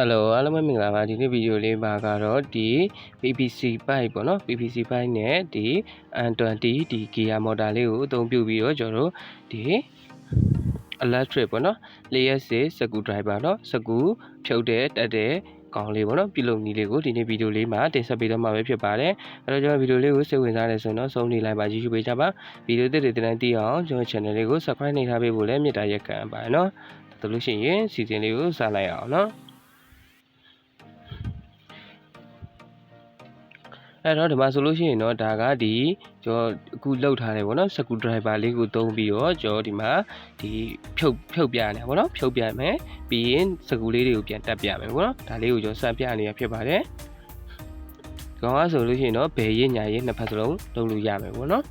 Hello အားလုံးပဲမင်္ဂလာပါဒီနေ့ဗီဒီယိုလေးပါကတော့ဒီ PVC pipe ပေါ့နော် PVC pipe နဲ့ဒီ N20 ဒီ gear motor လေးကိုအသုံးပြုပြီးတော့ကျွန်တော်တို့ဒီ electric ပေါ့နော် layer 6 screw driver နော် screw ဖြုတ်တဲ့တက်တဲ့ကောင်လေးပေါ့နော်ပြုလုပ်နည်းလေးကိုဒီနေ့ဗီဒီယိုလေးမှာတင်ဆက်ပေးတော့မှာပဲဖြစ်ပါတယ်အဲ့တော့ကျွန်တော်ဗီဒီယိုလေးကိုစိတ်ဝင်စားတယ်ဆိုရင်တော့ဆုံးနေလိုက်ပါ YouTube ပေးကြပါဗီဒီယိုသစ်တွေတင်တိုင်းသိအောင်ကျွန်တော် channel လေးကို subscribe နေထားပေးဖို့လည်းမေတ္တာရက်ခံပါတယ်နော်ဒါလို့ရှိရင်စီစဉ်လေးကိုစလိုက်အောင်နော် အဲ့တော့ဒီမှာဆိုလို့ရှိရင်တော့ဒါကဒီကျွန်တော်အခုလောက်ထားတယ်ဗောနော်စကူဒရိုက်ဘာလေးကိုသုံးပြီးတော့ကျွန်တော်ဒီမှာဒီဖြုတ်ဖြုတ်ပြနေဗောနော်ဖြုတ်ပြမယ်ပြီးရင်စကူလေးတွေကိုပြန်တက်ပြမယ်ဗောနော်ဒါလေးကိုကျွန်တော်စပြနေရဖြစ်ပါတယ်ဒီကောင်ကဆိုလို့ရှိရင်တော့ဘယ်ရညာရေးနှစ်ဖက်စလုံးလုပ်လို့ရမယ်ဗောနော်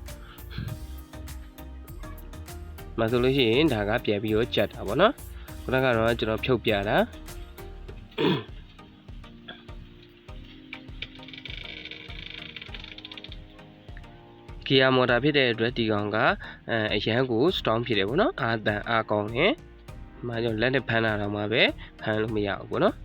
မဆိုလို့ရှိရင်ဒါကပြန်ပြီးတော့ကြက်တာဗောနော်ခုနကတော့ကျွန်တော်ဖြုတ်ပြတာ ဂီယာမော်တာဖြစ်တဲ့အတွက်ဒီကောင်ကအဲအရန်ကို strong ဖြစ်တယ်ပေါ့နော်အာတန်အာကောင်းတယ်ဒီမှာကျွန်တော်လက်နဲ့ဖမ်းတာတော့မှပဲဖမ်းလို့မရဘူးပေါ့နော်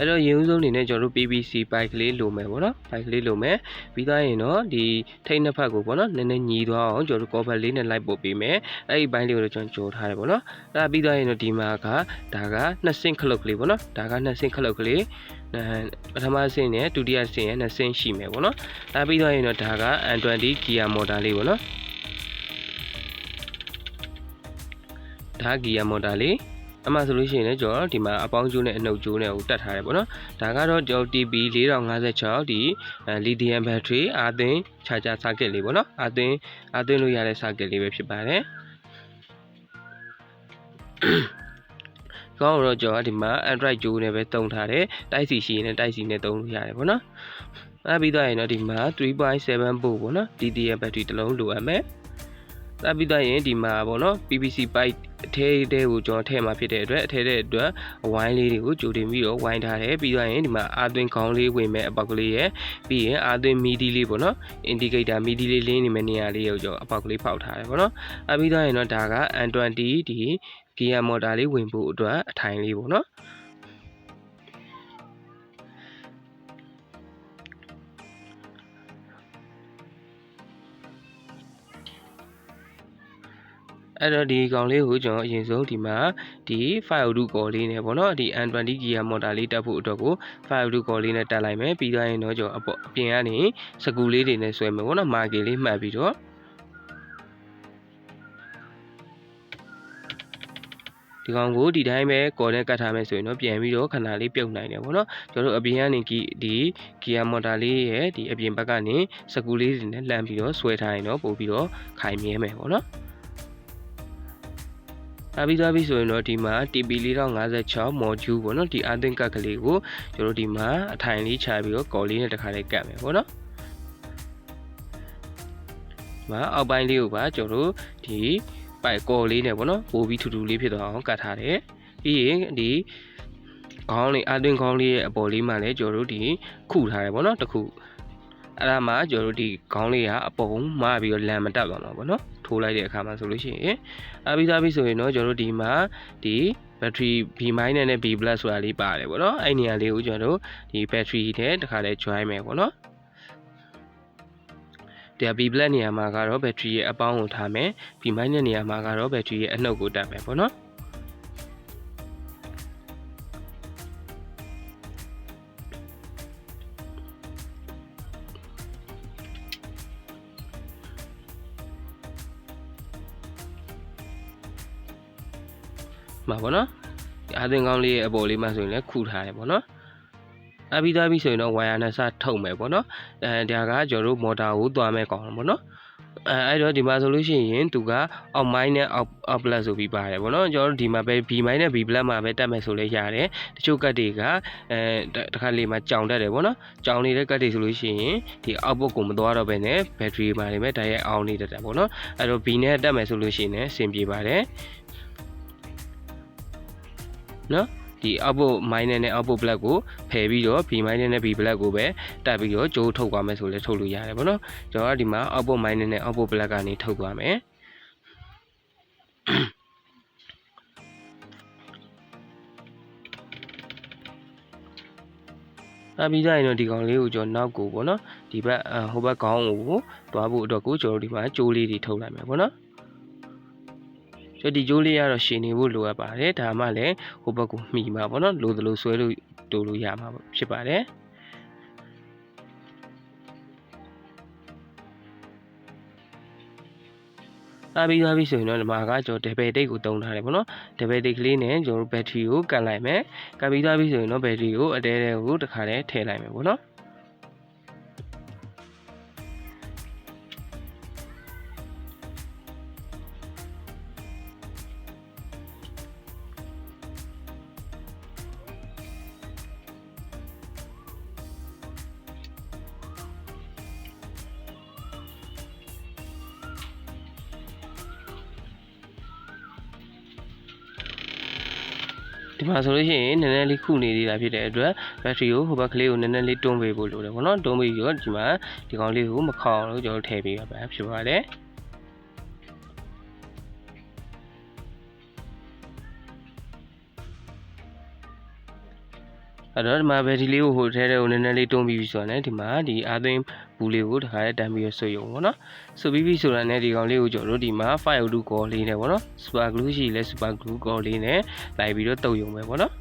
အဲ့တော့ရေဦးဆုံးအနေနဲ့ကျွန်တော်တို့ PVC ပိုက်ကလေးလိုမယ်ပေါ့နော်ပိုက်ကလေးလိုမယ်ပြီးသားရင်တော့ဒီထိတ်နှစ်ဖက်ကိုပေါ့နော်နည်းနည်းညီသွားအောင်ကျွန်တော်တို့ cover လေးနဲ့လိုက်ပို့ပေးမယ်အဲ့ဒီဘိုင်းလေးကိုတော့ကျွန်တော်ကြိုထားတယ်ပေါ့နော်အဲ့ဒါပြီးသားရင်တော့ဒီမှာကဒါကနှစ်ဆင့်ခလုတ်ကလေးပေါ့နော်ဒါကနှစ်ဆင့်ခလုတ်ကလေးအဲပထမဆင့်နဲ့ဒုတိယဆင့်ရဲ့နှစ်ဆင့်ရှိမယ်ပေါ့နော်အဲပြီးတော့ရင်တော့ဒါက N20 gear motor လေးပေါ့နော်ဒါ gear motor လေး အမှဆိုလို့ရှိရင်လည်းကျွန်တော်ဒီမှာအပေါင်းကျိုးနဲ့အနှုတ်ကျိုးနဲ့ကိုတက်ထားတယ်ပေါ့နော်ဒါကတော့ကျွန်တော် TB 4056ဒီလီသီယမ်ဘက်ထရီအာသင်ချာချာ circuit လေးပေါ့နော်အာသင်အာသင်လို့ရတဲ့ circuit လေးပဲဖြစ်ပါတယ်ကောင်းတော့ကျွန်တော်ဒီမှာ Android ဂျိုးနဲ့ပဲတုံထားတယ်တိုက်စီရှိရင်လည်းတိုက်စီနဲ့တုံလို့ရတယ်ပေါ့နော်အဲပြီးတော့ရင်တော့ဒီမှာ3.7 volt ပေါ့နော် DTM battery တစ်လုံးလိုအပ်မယ်အဲပြီးတော့ရင်ဒီမှာပေါ့နော် PVC pipe အထဲတဲကိုကျွန်တော်ထည့်မှာဖြစ်တဲ့အတွက်အထဲတဲ့အတွက်ဝိုင်းလေးတွေကိုကြိုတင်ပြီးတော့ဝိုင်းထားတယ်ပြီးတော့ရင်ဒီမှာအာသွင်းခေါင်းလေးဝင်မဲ့အပေါက်ကလေးရယ်ပြီးရင်အာသွင်းမီဒီလေးပေါ့နော် indicator မီဒီလေးလင်းနေမဲ့နေရာလေးကိုကျွန်တော်အပေါက်ကလေးဖောက်ထားတယ်ပေါ့နော်အဲပြီးတော့ရင်တော့ဒါက N20 ဒီ gear motor လေးဝင်ဖို့အတွက်အထိုင်လေးပေါ့နော် အဲ့တော့ဒီကောင်လေးကိုကျွန်တော်အရင်ဆုံးဒီမှာဒီ file root call လေးနဲ့ပေါ့နော်ဒီ N20 gear motor လေးတက်ဖို့အတွက်ကို file root call လေးနဲ့တက်လိုက်မယ်ပြီးသွားရင်တော့ကျွန်တော်အပေါ်အပြင်ကနေစကူလေးတွေနဲ့ဆွဲမယ်ပေါ့နော် marker လေးမှတ်ပြီးတော့ဒီကောင်ကိုဒီတိုင်းပဲကော်နဲ့ကတ်ထားမယ်ဆိုရင်တော့ပြန်ပြီးတော့ခဏလေးပြုတ်နိုင်တယ်ပေါ့နော်ကျွန်တော်တို့အပြင်ကနေဒီဒီ gear motor လေးရဲ့ဒီအပြင်ဘက်ကနေစကူလေးတွေနဲ့လှမ်းပြီးတော့ဆွဲထားရင်တော့ပို့ပြီးတော့ခိုင်မြဲမယ်ပေါ့နော် အပြီးသွားပြီဆိုရင်တော့ဒီမှာ TP 4056 module ပေါ့နော်ဒီအသင်ကတ်ကလေးကိုကျွန်တော်ဒီမှာအထိုင်လေးချပြီးတော့ကော်လေးနဲ့တစ်ခါလေးကတ်မယ်ပေါ့နော်ဒီမှာအောက်ပိုင်းလေးကိုပါကျွန်တော်တို့ဒီပိုက်ကော်လေးနဲ့ပေါ့နော်ပို့ပြီးထူထူလေးဖြစ်သွားအောင်ကတ်ထားတယ်ပြီးရင်ဒီခေါင်းလေးအသွင်ခေါင်းလေးရဲ့အပေါ်လေးမှာလည်းကျွန်တော်တို့ဒီခုထားတယ်ပေါ့နော်တခုအဲ့ဒါမှကျွန်တော်တို့ဒီခေါင်းလေးကအပုံမပြီးတော့လမ်းမတက်သွားမှာပေါ့နော် ထိုးလိုက်တဲ့အခါမှာဆိုလို့ရှိရင်အပြီးသားပြီဆိုရင်တော့ကျွန်တော်တို့ဒီမှာဒီ battery B- နဲ့ B+ ဆိုတာလေးပါတယ်ပေါ့နော်အဲ့နေရာလေးကိုကျွန်တော်တို့ဒီ battery နဲ့တခါလဲ join မယ်ပေါ့နော်ဒီ B+ နေရာမှာကတော့ battery ရဲ့အပေါင်းကိုထားမယ် B- နေရာမှာကတော့ battery ရဲ့အနှုတ်ကိုတက်မယ်ပေါ့နော် မှာပေါ့နော်ဒီအာသင်ကောင်းလေးရဲ့အပေါ်လေးမှာဆိုရင်လည်းခုထားတယ်ပေါ့နော်အပြီးသားပြီဆိုရင်တော့ wire နဲ့စထုတ်မယ်ပေါ့နော်အဲဒါကကျွန်တော်တို့ motor ကိုသွားမဲ့ကောင်ပေါ့နော်အဲအဲ့တော့ဒီမှာဆိုလို့ရှိရင်သူကအောက်မိုင်းနဲ့အောက်အောက်ပလက်ဆိုပြီးပါတယ်ဗောနော်ကျွန်တော်တို့ဒီမှာပဲ B မိုင်းနဲ့ B ပလက်မှာပဲတက်မယ်ဆိုလဲရတယ်တချို့ကတ်တွေကအဲတခါလေမှာကြောင်တက်တယ်ဗောနော်ကြောင်နေတဲ့ကတ်တွေဆိုလို့ရှိရင်ဒီအောက်ဘုတ်ကိုမသွားတော့ဘဲနဲ့ဘက်ထရီမှာနေမဲ့တိုက်ရိုက်အောင်နေတတ်တယ်ဗောနော်အဲ့တော့ B နဲ့တက်မယ်ဆိုလို့ရှိရင်လည်းအဆင်ပြေပါတယ် နော်ဒီအောက်ဘုတ် minor နဲ့အောက်ဘုတ် black ကိုဖယ်ပြီးတော့ B minor နဲ့ B black ကိုပဲတက်ပြီးတော့ကြိုးထုတ်သွားမယ်ဆိုလဲထုတ်လို့ရတယ်ဗောနော်ကျွန်တော်ကဒီမှာအောက်ဘုတ် minor နဲ့အောက်ဘုတ် black ကနေထုတ်သွားမယ်အပြီးသားရင်တော့ဒီကောင်လေးကိုကျွန်တော်နောက်ကိုပေါ့နော်ဒီဘက်အဟိုဘက်ခေါင်းကိုသွားဖို့အတွက်ကိုကျွန်တော်ဒီမှာကြိုးလေးတွေထုတ်လိုက်မယ်ပေါ့နော် ကျွန်တော်ဒီကြိုးလေးကတော့ရှင်နေဖို့လိုအပ်ပါတယ်ဒါမှလည်းဟိုဘက်ကိုမှီမှာပေါ့နော်လိုသလိုဆွဲလို့တူလို့ရမှာဖြစ်ပါတယ်အပြီးသွားပြီဆိုရင်တော့ဒီမှာကကျွန်တော်ဒဘယ်တိတ်ကိုတုံးထားတယ်ပေါ့နော်ဒဘယ်တိတ်ကလေးနဲ့ကျွန်တော်ဘက်ထရီကိုကတ်လိုက်မယ်ကတ်ပြီးသွားပြီဆိုရင်တော့ဘက်ထရီကိုအတဲတဲကိုတစ်ခါတည်းထည့်လိုက်မယ်ပေါ့နော် ဒီမှာဆိုလို့ရှိရင်နည်းနည်းလေးခုနေသေးတာဖြစ်တဲ့အတွက်ဘက်ထရီကိုဟိုဘက်ကလေးကိုနည်းနည်းလေးတွန်းပေးဖို့လိုတယ်ပေါ့နော်တွန်းပြီးတော့ဒီမှာဒီကောင်လေးကိုမခေါအောင်လို့ကျွန်တော်ထည့်ပေးရပါဖြစ်ပါတယ် အဲ့တော့ဒီမှာဘက်ထရီလေးကိုဟိုထဲထဲကိုနည်းနည်းလေးတွန်းပြီးပြီဆိုတော့ねဒီမှာဒီအာသွင်းဘူးလေးကိုတခါလေးတန်းပြီးရဆွေရုံပေါ့နော်ဆိုပြီးပြီဆိုတာနဲ့ဒီကောင်လေးကိုကျွန်တော်တို့ဒီမှာ502 call လေးနဲ့ပေါ့နော် super glue ရှိလဲ super glue call လေးနဲ့လိုက်ပြီးတော့တုပ်ရုံပဲပေါ့နော်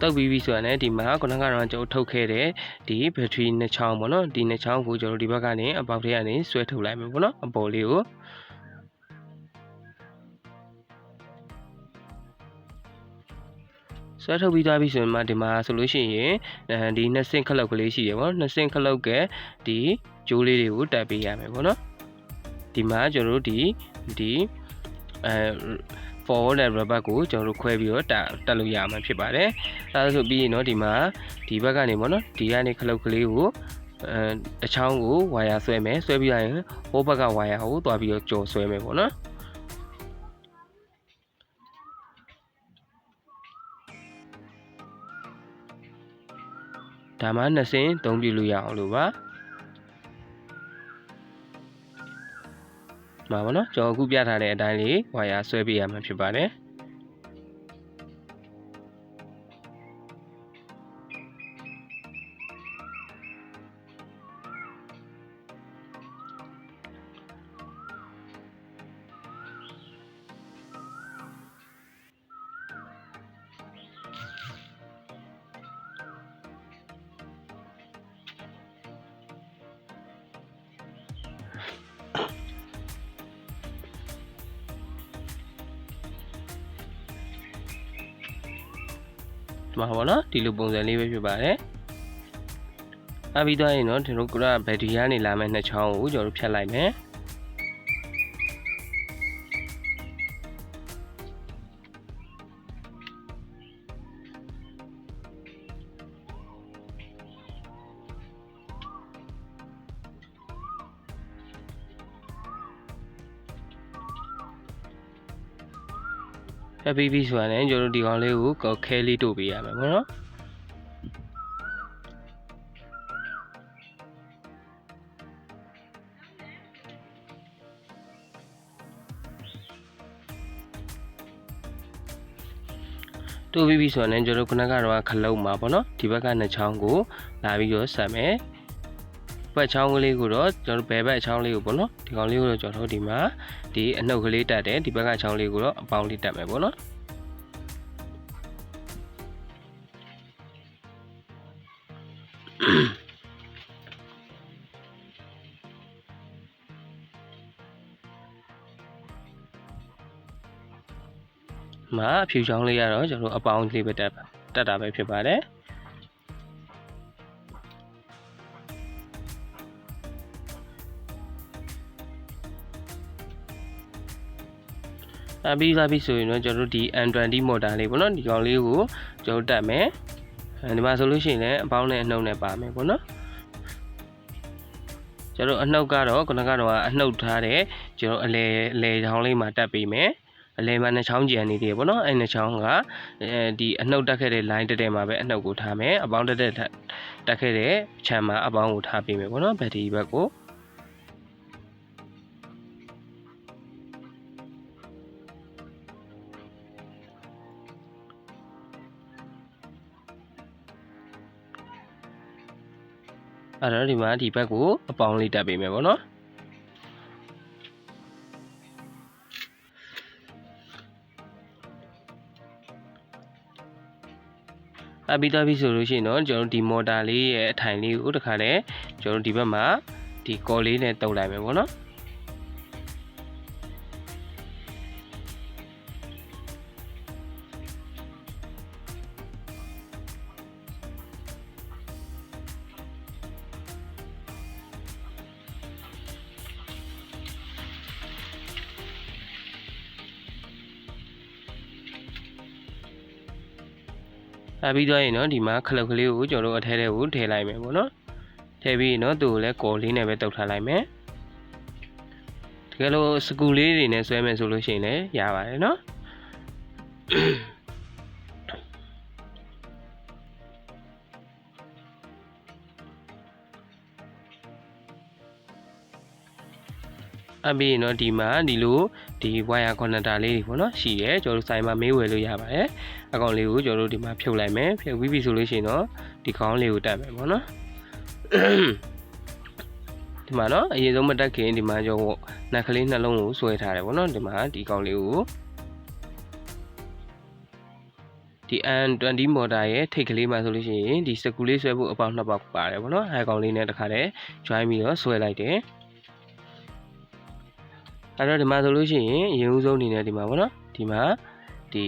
တုပ်ပြီးပြီဆိုတာနဲ့ဒီမှာခုနကတော့ကျွန်တော်ထုတ်ခဲ့တဲ့ဒီဘက်ထရီနှစ်ချောင်းပေါ့နော်ဒီနှစ်ချောင်းကိုကျွန်တော်ဒီဘက်ကနေအပေါက်ထဲကနေဆွဲထုတ်လိုက်မယ်ပေါ့နော်အပေါ်လေးကိုဆွဲထုတ်ပြီးသားပြီဆိုရင်မှဒီမှာဆိုလို့ရှိရင်အဲဒီနှစ်ဆင့်ခလုတ်ကလေးရှိရပေါ့နော်နှစ်ဆင့်ခလုတ်ကဒီဂျိုးလေးတွေကိုတက်ပေးရမယ်ပေါ့နော်ဒီမှာကျွန်တော်တို့ဒီဒီအဲ forward နဲ့ rubber ကိုကျွန်တော်တို့ခွဲပြီးတော့တက်တက်လို့ရမှာဖြစ်ပါတယ်။အဲဒါဆိုပြီးရင်တော့ဒီမှာဒီဘက်ကနေပေါ့နော်ဒီကနေခလုတ်ကလေးကိုအဲတချောင်းကိုဝါယာဆွဲမယ်ဆွဲပြီးရင်ဟိုဘက်ကဝါယာကိုသွားပြီးတော့ကြော်ဆွဲမယ်ပေါ့နော်။ဒါမှနှစ်စင်းသုံးပြလို့ရအောင်လို့ပါ မှာပေါ့နော်ကျွန်တော်အခုပြထားတဲ့အတိုင်းလေးဝါယာဆွဲပေးရမှာဖြစ်ပါတယ် ဒီမှာပေါ့နော်ဒီလိုပုံစံလေးပဲဖြစ်ပါတယ်အပြီးသွားရင်တော့ဒီလိုကဘက်ထရီကနေလာမဲ့နှစ်ချောင်းကိုကျွန်တော်တို့ဖြတ်လိုက်မယ် ဖက်ပြီးပြီဆိုတာနဲ့ကျွန်တော်တို့ဒီကောင်လေးကိုခဲလေးတို့ပေးရမယ်ပေါ့နော်တို့ပြီးပြီဆိုတော့လည်းကျွန်တော်တို့ခုနကတော့ခလုံးမှာပေါ့နော်ဒီဘက်ကနှစ်ချောင်းကိုလာပြီးတော့ဆက်မယ် ဘက်ချောင်းကလေးကိုတော့ကျွန်တော်တို့ဘယ်ဘက်ချောင်းလေးကိုပေါ့နော်ဒီကောင်လေးကိုတော့ကျွန်တော်တို့ဒီမှာဒီအနှုတ်ကလေးတက်တယ်ဒီဘက်ကချောင်းလေးကိုတော့အပေါင်းလေးတက်မယ်ပေါ့နော်မှာအဖြူချောင်းလေးရတော့ကျွန်တော်အပေါင်းလေးပဲတက်တက်တာပဲဖြစ်ပါတယ် အပြီးသားပြီဆိုရင်တော့ကျွန်တော်တို့ဒီ N20 motor လေးပေါ့နော်ဒီကောင်လေးကိုကျွန်တော်တက်မယ်အဲဒီမှာဆိုလို့ရှိရင်လည်းအပေါင်းနဲ့အနှုတ်နဲ့ပါမယ်ပေါ့နော်ကျွန်တော်အနှုတ်ကတော့ခုနကတော့အနှုတ်ထားတဲ့ကျွန်တော်အလဲအလဲချောင်းလေးမှာတက်ပေးမယ်အလဲမှာနှစ်ချောင်းကြံနေသေးတယ်ပေါ့နော်အဲနှစ်ချောင်းကအဲဒီအနှုတ်တက်ခဲ့တဲ့ line တက်တဲ့မှာပဲအနှုတ်ကိုထားမယ်အပေါင်းတက်တဲ့တက်ခဲ့တဲ့ခြံမှာအပေါင်းကိုထားပေးမယ်ပေါ့နော်ဘက်ထရီဘက်ကို အဲ့တော့ဒီမှာဒီဘက်ကိုအပေါင်းလေးတက်ပေးမယ်ပေါ့နော်အပြီးသားပြီဆိုလို့ရှိရင်တော့ကျွန်တော်တို့ဒီမော်တာလေးရဲ့အထိုင်လေးကိုတခါလဲကျွန်တော်တို့ဒီဘက်မှာဒီကော်လေးနဲ့တုပ်လိုက်မယ်ပေါ့နော် အပြီးတော့ရင်တော့ဒီမှာခလုတ်ကလေးကိုကျွန်တော်တို့အထဲထဲကိုထည့်လိုက်မယ်ပေါ့နော်ထည့်ပြီးရင်တော့သူ့ကိုလည်းကော်လေးနဲ့ပဲတုပ်ထားလိုက်မယ်တကယ်လို့စကူလေးတွေနဲ့ဆွဲမယ်ဆိုလို့ရှိရင်လည်းရပါတယ်နော် အပြီးရင်တော့ဒီမှာဒီလိုဒီ wire connector လေးတွေပေါ့နော်ရှိတယ်ကျွန်တော်တို့ဆိုင်မှာမေးဝယ်လို့ရပါတယ်အကောင်လေးကိုကျွန်တော်တို့ဒီမှာဖြုတ်လိုက်မယ်ဖြုတ်ပြီးပြီဆိုလို့ရှိရင်တော့ဒီခေါင်းလေးကိုတက်မယ်ပေါ့နော်ဒီမှာနော်အရင်ဆုံးမတက်ခင်ဒီမှာကျွန်တော်နက်ကလေးနှလုံးကိုဆွဲထားတယ်ပေါ့နော်ဒီမှာဒီကောင်လေးကိုဒီ N20 motor ရဲ့ထိတ်ကလေးမှာဆိုလို့ရှိရင်ဒီစကူလေးဆွဲဖို့အပေါက်နှစ်ပေါက်ပါတယ်ပေါ့နော်အဲကောင်လေးနဲ့တခါတည်း join ပြီးတော့ဆွဲလိုက်တယ် အဲ့တော့ဒီမှာဆိုလို့ရှိရင်အရင်ဦးဆုံးအနေနဲ့ဒီမှာပေါ့နော်ဒီမှာဒီ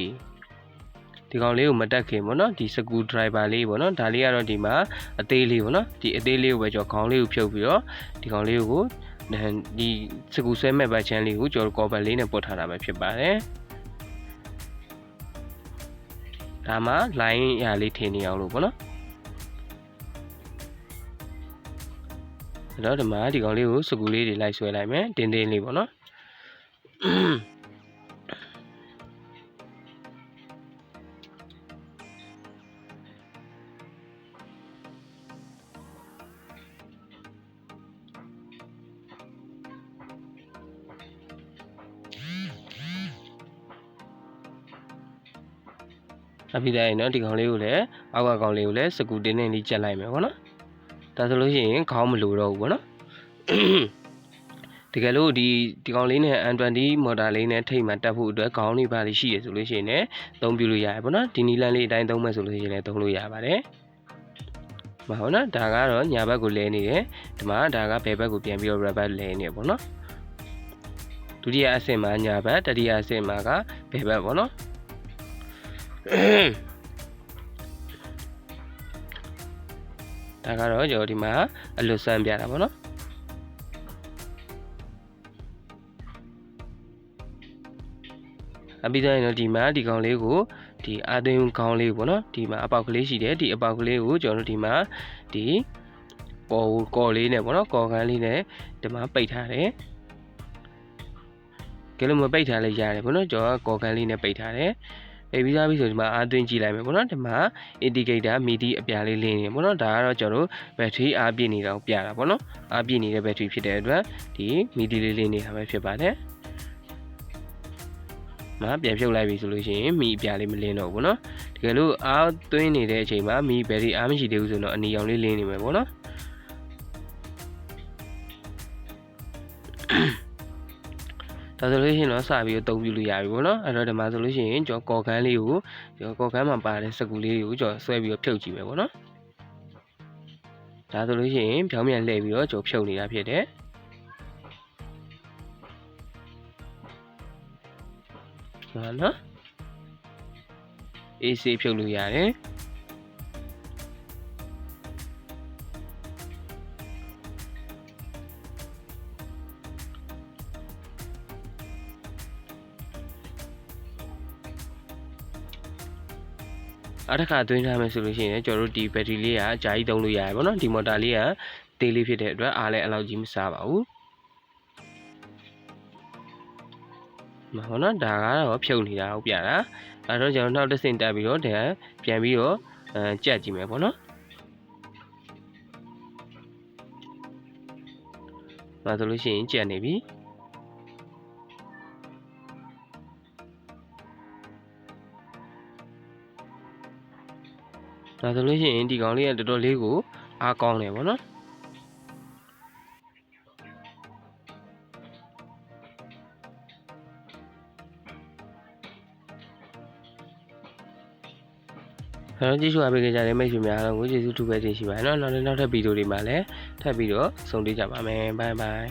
ဒီကောင်လေးကိုမတက်ခင်ပေါ့နော်ဒီစကူဒရိုင်ဘာလေးပေါ့နော်ဒါလေးကတော့ဒီမှာအသေးလေးပေါ့နော်ဒီအသေးလေးကိုပဲကျွန်တော်ခေါင်းလေးကိုဖြုတ်ပြီးတော့ဒီကောင်လေးကိုဒီစကူဆွဲမဲ့ဘတ်ချမ်းလေးကိုကျွန်တော်ကော်ဘတ်လေးနဲ့ပုတ်ထားတာပဲဖြစ်ပါတယ်ဒါမှ line ရာလေးထင်နေအောင်လို့ပေါ့နော်အဲ့တော့ဒီမှာဒီကောင်လေးကိုစကူလေးတွေလိုက်ဆွဲလိုက်မယ်တင်းတင်းလေးပေါ့နော် အပြီးတိုင်းနော်ဒီကောင်လေးကိုလည်းအောက်ကကောင်လေးကိုလည်းစကူတင်းတင်းလေးချက်လိုက်မယ်ပေါ့နော်ဒါဆိုလို့ရှိရင်ခေါင်းမလိုတော့ဘူးပေါ့နော် တကယ်လို့ဒီဒီကောင်လေးနဲ့ N20 မော်တာလေးနဲ့ထိတ်မှတက်ဖို့အတွက်ခေါင်းလေးပါလေးရှိရဆိုလို့ရှိရင်လည်းသုံးပြလို့ရတယ်ပေါ့နော်ဒီနီလန်လေးအတိုင်းသုံးမယ်ဆိုလို့ရှိရင်လည်းသုံးလို့ရပါတယ်မဟုတ်နော်ဒါကတော့ညာဘက်ကိုလဲနေတယ်ဒီမှာဒါကဘယ်ဘက်ကိုပြန်ပြီးတော့ rubber လဲနေပေါ့နော်ဒုတိယအဆင့်မှာညာဘက်တတိယအဆင့်မှာကဘယ်ဘက်ပေါ့နော်ဒါကတော့ကျွန်တော်ဒီမှာအလွတ်ဆန်းပြတာပေါ့နော် အပြီးတော့ရင်တော့ဒီမှာဒီကောင်လေးကိုဒီအာသွင်းခေါင်းလေးပေါ့နော်ဒီမှာအပေါက်ကလေးရှိတယ်ဒီအပေါက်ကလေးကိုကျွန်တော်တို့ဒီမှာဒီပေါ်ကော်လေးနဲ့ပေါ့နော်ကော်ကန်းလေးနဲ့ဒီမှာပိတ်ထားတယ်ကဲလို့မပိတ်ထားလည်းရတယ်ပေါ့နော်ကျွန်တော်ကကော်ကန်းလေးနဲ့ပိတ်ထားတယ်ပိတ်ပြီးသားပြီဆိုဒီမှာအားသွင်းကြည့်လိုက်မယ်ပေါ့နော်ဒီမှာ indicator MIDI အပြားလေးလင်းနေပေါ့နော်ဒါကတော့ကျွန်တော်တို့ battery အားပြည့်နေတာကိုပြတာပေါ့နော်အားပြည့်နေတဲ့ battery ဖြစ်တဲ့အတွက်ဒီ MIDI လေးလင်းနေတာပဲဖြစ်ပါတယ် မပြန်ဖြုတ်လိုက်ပြီဆိုလို့ရှိရင်မီအပြားလေးမလင်းတော့ဘူးเนาะတကယ်လို့အားသွင်းနေတဲ့အချိန်မှာမီဘယ်ဒီအားမရှိသေးဘူးဆိုတော့အနီရောင်လေးလင်းနေမယ်ပေါ့နော်ဒါဆိုလို့ရှိရင်တော့စပြီးတော့တုံးပြလို့ရပြီပေါ့နော်အဲ့တော့ဒီမှာဆိုလို့ရှိရင်ကျွန်တော်ကော်ကန်းလေးကိုကျွန်တော်ကော်ကန်းမှာပါတဲ့စကူလေးကိုကျွန်တော်ဆွဲပြီးတော့ဖြုတ်ကြည့်မယ်ပေါ့နော်ဒါဆိုလို့ရှိရင်ဖြောင်းပြန်လှည့်ပြီးတော့ကျွန်တော်ဖြုတ်နေတာဖြစ်တယ် ဟာနော်အေးဆေးဖြုတ်လို့ရတယ်အတစ်ခါသွင်းထားမယ်ဆိုလို့ရှိရင်ကျွန်တော်တို့ဒီဘက်ထရီလေးကအကြာကြီးသုံးလို့ရတယ်ပေါ့နော်ဒီမော်တာလေးကတေးလေးဖြစ်တဲ့အတွက်အားလည်းအလောက်ကြီးမစားပါဘူး မဟုတ်နော်ဒါကတော့ဖြုတ်နေတာဟုတ်ပြတာအဲတော့ကျွန်တော်နောက်တစ်ဆင့်တက်ပြီးတော့ဒါပြန်ပြီးတော့အဲကြက်ကြည့်မယ်ပေါ့နော်ဒါဆိုလို့ရှိရင်ကြက်နေပြီဒါဆိုလို့ရှိရင်ဒီကောင်လေးကတော်တော်လေးကိုအားကောင်းတယ်ပေါ့နော် ကျွန်တော်ကြည့်ရှုအားပေးကြတဲ့မိတ်ဆွေများအားလုံးကိုကျေးဇူးတူပဲတင်ရှိပါတယ်เนาะနောက်လည်းနောက်ထပ်ဗီဒီယိုတွေမှာလည်းထပ်ပြီးတော့ဆုံတွေ့ကြပါမယ်ဘိုင်ဘိုင်